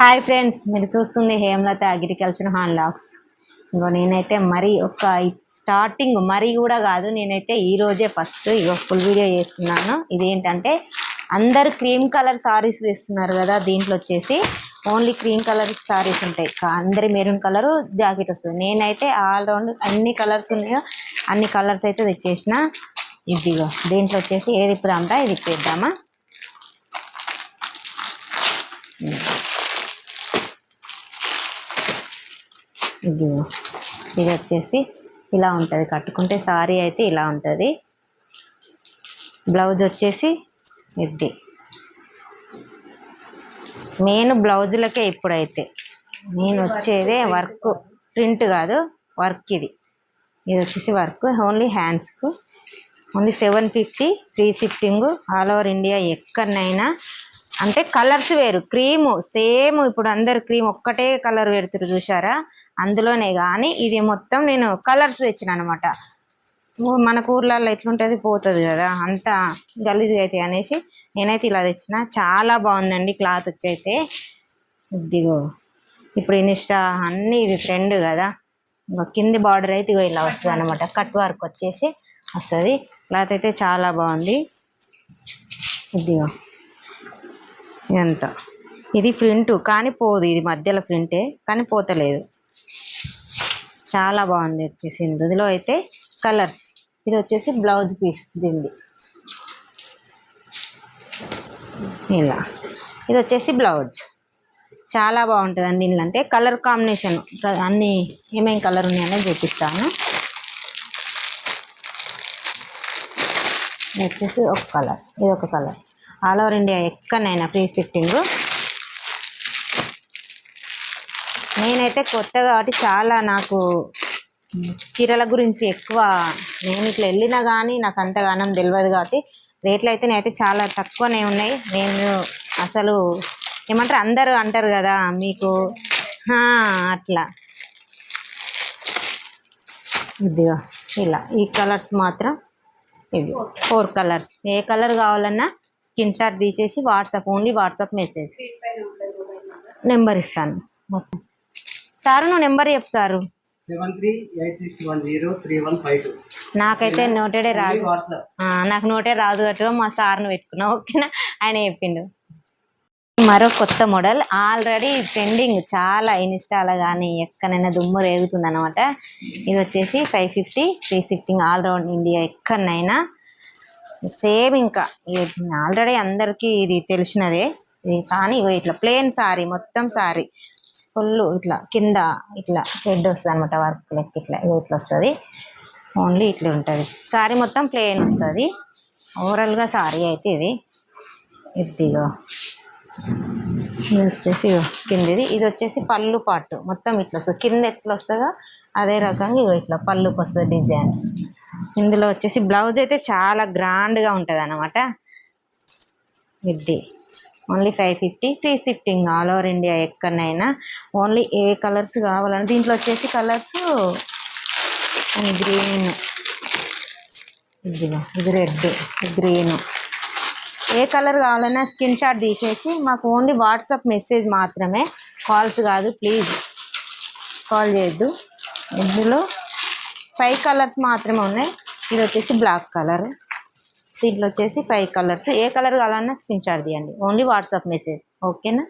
Hi friends మీరు చూస్తుంది Hemalatha agriculture హాన్ లాక్స్ ఇంకో నేనైతే మరీ ఒక స్టార్టింగ్ మరీ కూడా కాదు నేనైతే ఈ రోజే ఫస్ట్ ఇగో ఫుల్ వీడియో చేస్తున్నాను. ఇదేంటంటే అందరు క్రీమ్ కలర్ సారీస్ వేస్తున్నారు కదా దీంట్లో వచ్చేసి ఓన్లీ క్రీమ్ కలర్ సారీస్ ఉంటాయి. అందరి మెరూన్ కలర్ జాకెట్ వస్తుంది. నేనైతే ఆల్ రౌండ్ అన్ని కలర్స్ ఉన్నాయో అన్ని కలర్స్ అయితే తెచ్చేసిన. ఇదిగో దీంట్లో వచ్చేసి ఏది ఇప్పుదాంరా ఇది ఇప్పేద్దామా? ఇది ఇది వచ్చేసి ఇలా ఉంటుంది. కట్టుకుంటే సారీ అయితే ఇలా ఉంటుంది. బ్లౌజ్ వచ్చేసి ఇది. నేను బ్లౌజులకే ఇప్పుడైతే. నేను వచ్చేదే వర్క్ ప్రింట్ కాదు వర్క్ ఇది. ఇది వచ్చేసి work only హ్యాండ్స్కు only seven fifty free shifting all over India ఎక్కడనైనా. అంటే కలర్స్ వేరు క్రీము సేమ్ ఇప్పుడు అందరు క్రీమ్ ఒక్కటే కలర్ పెడుతురు చూసారా అందులోనే కానీ ఇది మొత్తం నేను కలర్స్ తెచ్చిన అనమాట మన ఊర్లలో ఎట్లుంటుంది పోతుంది కదా అంతా గలీజ్గా అయితే అనేసి నేనైతే ఇలా తెచ్చిన. చాలా బాగుందండి క్లాత్ వచ్చి అయితే ఇదిగో ఇప్పుడు ఇన్స్టా అన్నీ ఇది ట్రెండ్ కదా. ఇంకా కింది బార్డర్ అయితే ఇగో ఇలా వస్తుంది అనమాట కట్ వర్క్ వచ్చేసి వస్తుంది. క్లాత్ అయితే చాలా బాగుంది. ఇదిగో ఇదంతా. ఇది ప్రింట్ కానీ పోదు. ఇది మధ్యలో ప్రింటే కానీ పోతలేదు. చాలా బాగుంది వచ్చేసి ఇందులో అయితే కలర్స్. ఇది వచ్చేసి బ్లౌజ్ పీస్ దీన్ని ఇలా. ఇది వచ్చేసి బ్లౌజ్. చాలా బాగుంటుందండి దీనిలో అంటే కలర్ కాంబినేషన్ అన్ని ఏమేమి కలర్ ఉన్నాయనే చూపిస్తాను. ఇది వచ్చేసి ఒక కలర్. ఇది ఒక కలర్. ఆల్ ఓవర్ ఇండియా ఎక్కడైనా ఫ్రీ షిఫ్టింగ్ నేనైతే కొత్త కాబట్టి చాలా నాకు చీరల గురించి ఎక్కువ నేను ఇట్లా వెళ్ళినా కానీ నాకు అంతగానం తెలియదు కాబట్టి రేట్లు అయితే నేనైతే చాలా తక్కువనే ఉన్నాయి. నేను అసలు ఏమంటారు? అందరూ అంటారు కదా మీకు. అట్లా. ఇదిగో ఇలా. ఈ కలర్స్ మాత్రం ఇది ఫోర్ కలర్స్. ఏ కలర్ కావాలన్నా స్క్రీన్ షాట్ తీసేసి WhatsApp only WhatsApp message. Number ఇస్తాను. మొత్తం. సారు నువ్వు నెంబర్ చెప్పు సారు. నాకైతే నోటెడే రాదు. నాకు నోటే రాదు గట్టుగా మా సార్ను పెట్టుకున్నా ఓకేనా? ఆయన చెప్పిండు. మరో కొత్త మోడల్. ఆల్రెడీ ట్రెండింగ్ చాలా ఇన్స్టాలో కానీ ఎక్కడైనా దుమ్ము రేగుతుంది అనమాట ఇది వచ్చేసి five fifty free shifting all round India ఎక్కడనైనా. Same ఇంకా ఆల్రెడీ అందరికీ ఇది తెలిసినదే. ఇది కానీ ఇట్లా ప్లేన్ సారీ మొత్తం సారీ. ఫుల్ ఇట్లా కింద ఇట్లా హెడ్ వస్తుంది అనమాట వర్క్ లెక్క ఇట్లా ఇట్లా వస్తుంది. ఓన్లీ ఇట్లా ఉంటుంది. సారీ మొత్తం ప్లేన్ వస్తుంది. ఓవరాల్గా సారీ అయితే ఇది. ఇదిగో. ఇది వచ్చేసి కిందది. ఇది వచ్చేసి పళ్ళు పాటు. మొత్తం ఇట్లా వస్తుంది. కింద ఎట్లా వస్తుందో అదే రకంగా ఇగో ఇట్లా పళ్ళుకి వస్తుంది డిజైన్స్. ఇందులో వచ్చేసి బ్లౌజ్ అయితే చాలా గ్రాండ్గా ఉంటుంది అనమాట ఇది. Only five fifty free shifting all over India ఎక్కడనైనా. Only ఏ కలర్స్ కావాలని దీంట్లో వచ్చేసి కలర్స్ గ్రీన్. ఇదిగో ఇది రెడ్ గ్రీన్. ఏ కలర్ కావాలన్నా స్క్రీన్ షాట్ తీసేసి మాకు ఓన్లీ వాట్సాప్ మెసేజ్ మాత్రమే. కాల్స్ కాదు ప్లీజ్. కాల్ చేయొద్దు. ఇందులో ఫైవ్ కలర్స్ మాత్రమే ఉన్నాయి. ఇది వచ్చేసి బ్లాక్ కలర్. దీంట్లో వచ్చేసి ఫైవ్ కలర్స్ ఏ కలర్ కావాలన్నా స్క్రీన్ షాట్ తీయండి. ఓన్లీ వాట్సాప్ మెసేజ్ ఓకేనా?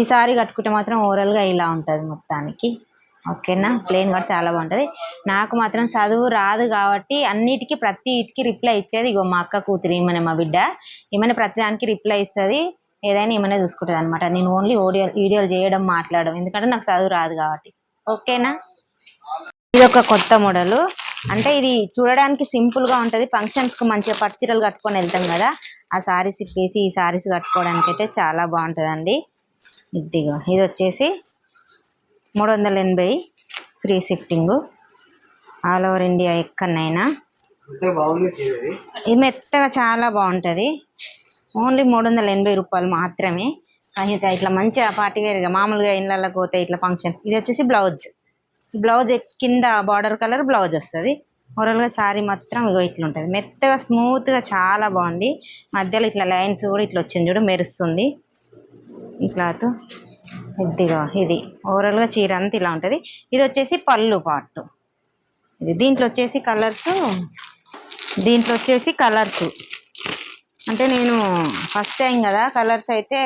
ఈ సారీ కట్టుకుంటే మాత్రం ఓవరాల్గా ఇలా ఉంటుంది మొత్తానికి. ఓకేనా? ప్లేన్ కూడా చాలా బాగుంటుంది. నాకు మాత్రం చదువు రాదు కాబట్టి అన్నిటికీ ప్రతి ఇటుకి రిప్లై ఇచ్చేది ఇగో మా అక్క కూతురు ఈమెనే మా బిడ్డ. ఈమెనే ప్రతిదానికి రిప్లై ఇస్తుంది. ఏదైనా ఏమైనా చూసుకుంటుంది అనమాట నేను ఓన్లీ ఓడియో వీడియోలు చేయడం మాట్లాడడం. ఎందుకంటే నాకు చదువు రాదు కాబట్టి. ఓకేనా? ఇది ఒక కొత్త మోడలు అంటే ఇది చూడడానికి సింపుల్గా ఉంటది. ఫంక్షన్స్కు మంచిగా పట్టు చీరలు కట్టుకొని వెళ్తాం కదా. ఆ సారీస్ ఇప్పేసి ఈ సారీస్ కట్టుకోవడానికి అయితే చాలా బాగుంటదండి. ఇదిగో ఇది వచ్చేసి మూడు వందల ఎనభై free shifting all over India ఎక్కడనైనా ఇది మెత్తగా చాలా బాగుంటుంది. ఓన్లీ మూడు వందల ఎనభై రూపాయలు మాత్రమే. కానీ ఇట్లా మంచిగా పార్టీ వేరుగా మామూలుగా ఇళ్ళకి పోతే ఇట్లా ఫంక్షన్ ఇది వచ్చేసి బ్లౌజ్. బ్లౌజ్ కింద బార్డర్ కలర్ బ్లౌజ్ వస్తుంది. ఓవరాల్గా శారీ మాత్రం ఇగో ఇట్లా ఉంటుంది మెత్తగా స్మూత్గా చాలా బాగుంది. మధ్యలో ఇట్లా లైన్స్ కూడా ఇట్లా వచ్చింది చూడు మెరుస్తుంది. ఈ క్లాత్ ఇదిగో ఇది. ఓవరాల్గా చీర అంతా ఇలా ఉంటుంది. ఇది వచ్చేసి పళ్ళు పార్ట్. ఇది దీంట్లో వచ్చేసి కలర్స్ దీంట్లో వచ్చేసి కలర్స్. అంటే నేను ఫస్ట్ టైం కదా కలర్స్ అయితే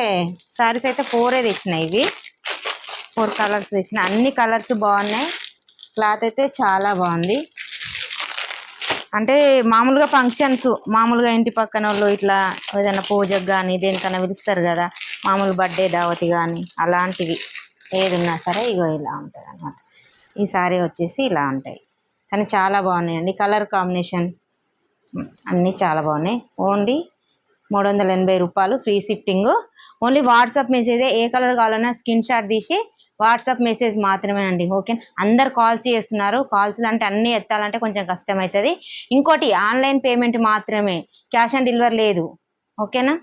శారీస్ అయితే ఫోరే తెచ్చినాయి ఇవి. ఫోర్ కలర్స్ తెచ్చిన. అన్ని కలర్స్ బాగున్నాయి. క్లాత్ అయితే చాలా బాగుంది. అంటే మామూలుగా ఫంక్షన్స్ మామూలుగా ఇంటి పక్కన వాళ్ళు ఇట్లా ఏదైనా పూజకు కానీ దేనికైనా పిలుస్తారు కదా మామూలు బర్త్డే దావతి కానీ అలాంటివి ఏది ఉన్నా సరే ఇగో ఇలా ఉంటుంది అనమాట ఈ సారీ వచ్చేసి ఇలా ఉంటాయి. కానీ చాలా బాగున్నాయండి. కలర్ కాంబినేషన్ అన్నీ చాలా బాగున్నాయి. ఓన్లీ మూడు వందల ఎనభై రూపాయలు free shifting only WhatsApp message ఏ కలర్ కావాలన్నా స్క్రీన్ షాట్ తీసి వాట్సాప్ మెసేజ్ మాత్రమే అండి ఓకే? అందరు కాల్స్ చేస్తున్నారు. కాల్స్ అంటే అన్నీ ఎత్తాలంటే కొంచెం కష్టం అవుతుంది ఇంకోటి ఆన్లైన్ పేమెంట్ మాత్రమే. క్యాష్ ఆన్ డెలివరీ లేదు. ఓకేనా?